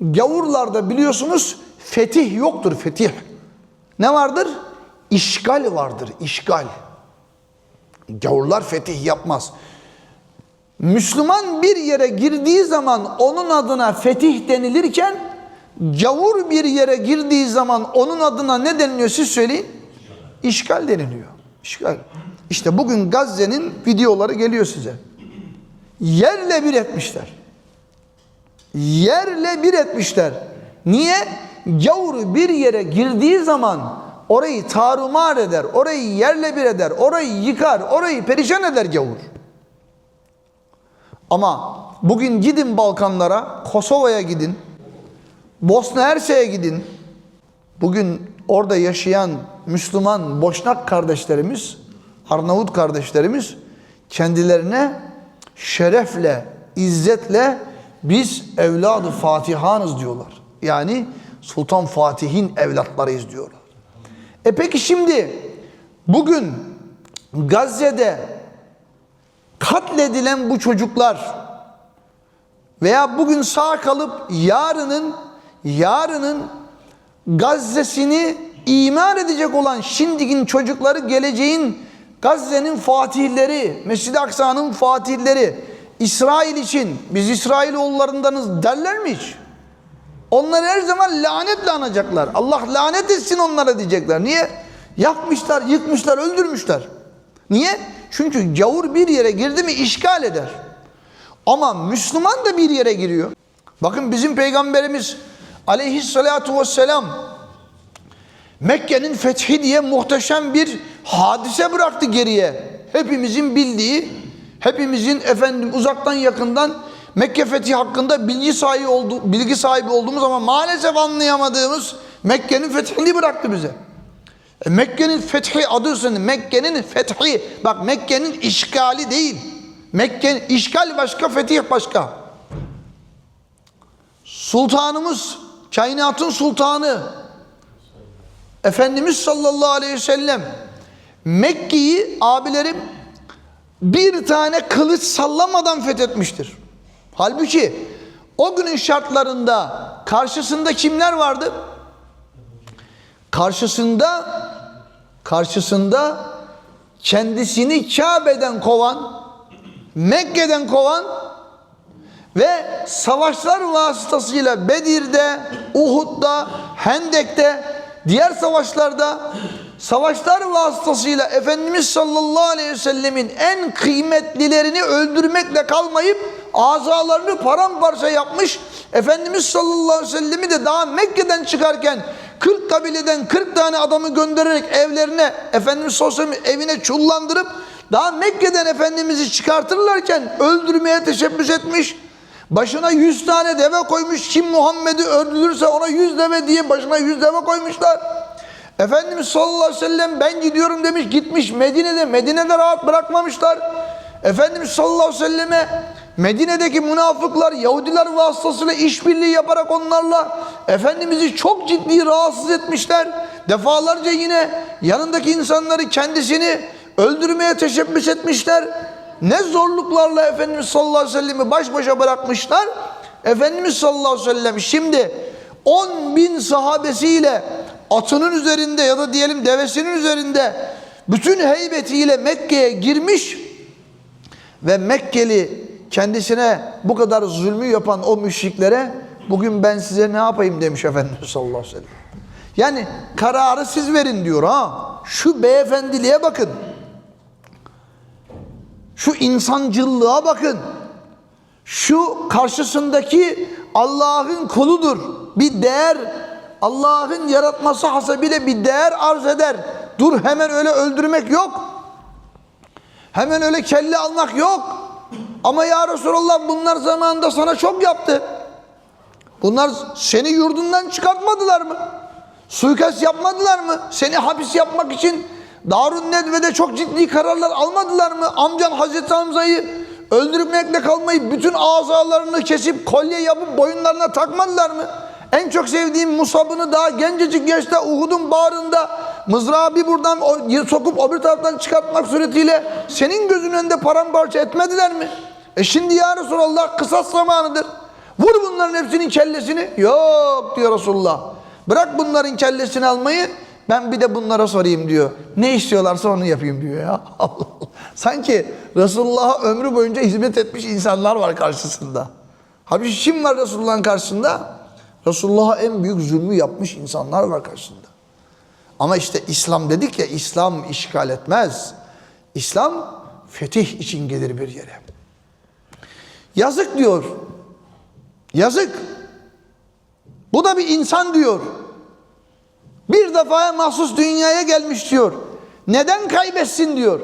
Gavurlarda biliyorsunuz fetih yoktur fetih. Ne vardır? İşgal vardır, işgal. Gavurlar fetih yapmaz. Müslüman bir yere girdiği zaman onun adına fetih denilirken gavur bir yere girdiği zaman onun adına ne deniliyor siz söyleyin? İşgal deniliyor. İşgal. İşte bugün Gazze'nin videoları geliyor size. Yerle bir etmişler. Yerle bir etmişler. Niye? Gavur bir yere girdiği zaman orayı tarumar eder, orayı yerle bir eder, orayı yıkar, orayı perişan eder gavur. Ama bugün gidin Balkanlara, Kosova'ya gidin, Bosna Hersek'e gidin. Bugün orada yaşayan Müslüman Boşnak kardeşlerimiz, Arnavut kardeşlerimiz kendilerine şerefle, izzetle biz evladı Fatihanız diyorlar. Yani Sultan Fatih'in evlatlarıyız diyorlar. E peki şimdi bugün Gazze'de katledilen bu çocuklar veya bugün sağ kalıp yarının yarının Gazze'sini imar edecek olan şimdiki çocukları geleceğin Gazze'nin fatihleri, Mescid-i Aksa'nın fatihleri İsrail için biz İsrailoğullarındanız derler mi hiç? Onları her zaman lanetle anacaklar. Allah lanet etsin onlara diyecekler. Niye? Yakmışlar, yıkmışlar, öldürmüşler. Niye? Çünkü gavur bir yere girdi mi işgal eder. Ama Müslüman da bir yere giriyor. Bakın bizim peygamberimiz aleyhissalatu vesselam Mekke'nin fethi diye muhteşem bir hadise bıraktı geriye. Hepimizin bildiği, hepimizin efendim uzaktan yakından Mekke fethi hakkında bilgi sahibi oldu, bilgi sahibi olduğumuz ama maalesef anlayamadığımız Mekke'nin fethini bıraktı bize. E, Mekke'nin fethi adı üstünde Mekke'nin fethi bak Mekke'nin işgali değil. Mekke'nin işgal başka fetih başka. Sultanımız kainatın sultanı Efendimiz sallallahu aleyhi ve sellem Mekke'yi abilerim bir tane kılıç sallamadan fethetmiştir. Halbuki o günün şartlarında karşısında kimler vardı? Karşısında karşısında kendisini Kabe'den kovan, Mekke'den kovan ve savaşlar vasıtasıyla Bedir'de, Uhud'da, Hendek'te, diğer savaşlarda savaşlar vasıtasıyla Efendimiz sallallahu aleyhi ve sellemin en kıymetlilerini öldürmekle kalmayıp azalarını paramparça yapmış. Efendimiz sallallahu aleyhi ve sellemi de daha Mekke'den çıkarken 40 kabileden 40 tane adamı göndererek evlerine Efendimiz sallallahu aleyhi ve sellem evine çullandırıp daha Mekke'den Efendimiz'i çıkartırlarken öldürmeye teşebbüs etmiş. Başına yüz tane deve koymuş. Kim Muhammed'i öldürürse ona yüz deve diye başına yüz deve koymuşlar. Efendimiz sallallahu aleyhi ve sellem ben gidiyorum demiş gitmiş Medine'de. Medine'de rahat bırakmamışlar. Efendimiz sallallahu aleyhi ve selleme Medine'deki münafıklar Yahudiler vasıtasıyla işbirliği yaparak onlarla Efendimiz'i çok ciddi rahatsız etmişler. Defalarca yine yanındaki insanları kendisini öldürmeye teşebbüs etmişler. Ne zorluklarla Efendimiz sallallahu aleyhi ve sellem'i baş başa bırakmışlar. Efendimiz sallallahu aleyhi ve sellem şimdi 10 bin sahabesiyle atının üzerinde ya da diyelim devesinin üzerinde bütün heybetiyle Mekke'ye girmiş ve Mekkeli kendisine bu kadar zulmü yapan o müşriklere bugün ben size ne yapayım demiş Efendimiz sallallahu aleyhi ve sellem. Yani kararı siz verin diyor ha. Şu beyefendiliğe bakın. Şu insancılığa bakın. Şu karşısındaki Allah'ın kuludur. Bir değer Allah'ın yaratması hasebiyle bir değer arz eder. Dur hemen öyle öldürmek yok. Hemen öyle kelle almak yok. Ama ya Resulallah bunlar zamanında sana çok yaptı. Bunlar seni yurdundan çıkartmadılar mı? Suikast yapmadılar mı? Seni hapis yapmak için Darun Nedve'de çok ciddi kararlar almadılar mı? Amcan Hazreti Hamza'yı öldürmekle kalmayıp bütün azalarını kesip kolye yapıp boyunlarına takmadılar mı? En çok sevdiğim Musab'ını daha gencecik yaşta Uhud'un bağrında mızrağı bir buradan o- sokup öbür taraftan çıkartmak suretiyle senin gözünün önünde paramparça etmediler mi? E şimdi ya Resulallah kısas zamanıdır. Vur bunların hepsinin kellesini. Yok diyor Resulullah. Bırak bunların kellesini almayı. Ben bir de bunlara sorayım diyor. Ne istiyorlarsa onu yapayım diyor ya. Sanki Resulullah'a ömrü boyunca hizmet etmiş insanlar var karşısında. Halbuki kim var Resulullah'ın karşısında? Resulullah'a en büyük zulmü yapmış insanlar var karşısında. Ama işte İslam dedik ya İslam işgal etmez. İslam fetih için gelir bir yere. Yazık diyor. Yazık. Bu da bir insan diyor. Bir defaya mahsus dünyaya gelmiş diyor. Neden kaybetsin diyor.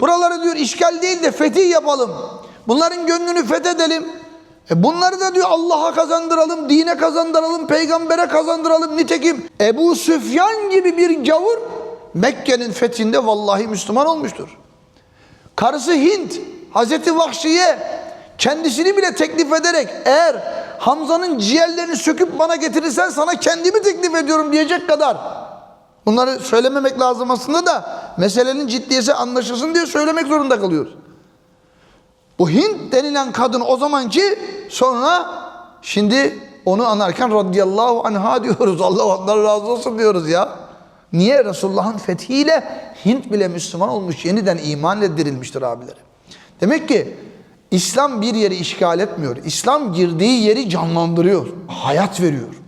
Buraları diyor işgal değil de fetih yapalım. Bunların gönlünü fethedelim. E bunları da diyor Allah'a kazandıralım, dine kazandıralım, peygambere kazandıralım. Nitekim Ebu Süfyan gibi bir gavur Mekke'nin fethinde vallahi Müslüman olmuştur. Karısı Hint, Hazreti Vahşi'ye kendisini bile teklif ederek eğer Hamza'nın ciğerlerini söküp bana getirirsen sana kendimi teklif ediyorum diyecek kadar. Bunları söylememek lazım aslında da meselenin ciddiyeti anlaşılsın diye söylemek zorunda kalıyoruz. Bu Hint denilen kadın o zamanki sonra şimdi onu anarken radıyallahu anha diyoruz. Allah ondan razı olsun diyoruz ya. Niye? Resulullah'ın fethiyle Hint bile Müslüman olmuş, yeniden iman edilmiştir abileri. Demek ki İslam bir yeri işgal etmiyor. İslam girdiği yeri canlandırıyor, hayat veriyor.